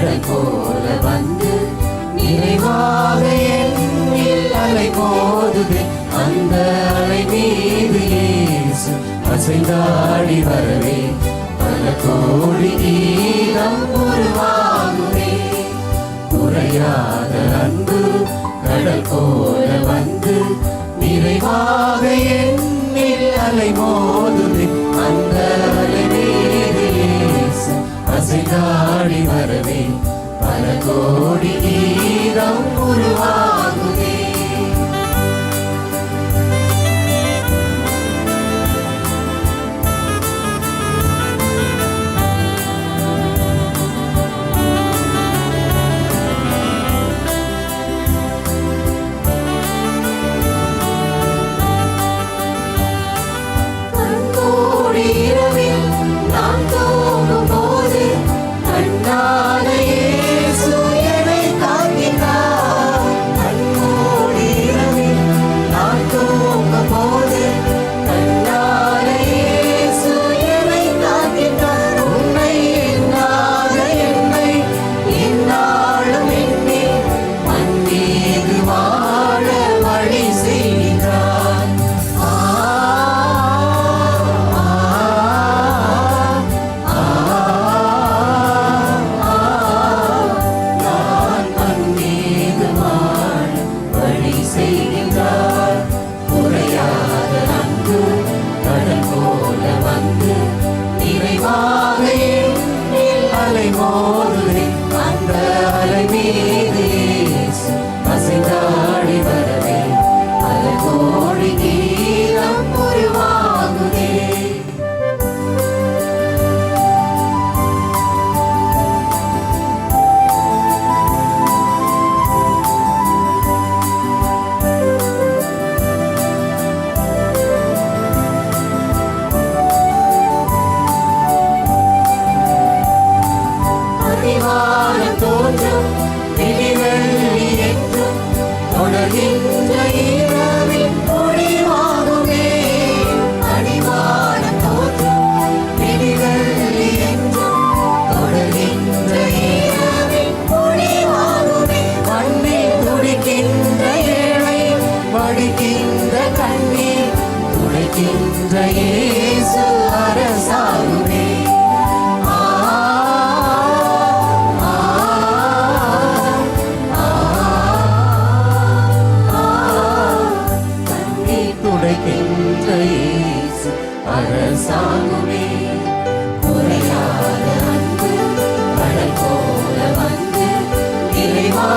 கடல் போல வந்து நினைவாக எண்ணில் அலை போதுது அந்த அலை மீது இயேசு அசைந்தாடி வரவே. பல கோடி கீதம் உருவாகுவே குறையாத அன்பு கடல் போல வந்து நிறைவாக எண்ணில் அலை மோதுது தாடி வரவே பல கோடி கீதம் அரசாங்குமே குறையாத அன்பு கடல் வந்து இறைவா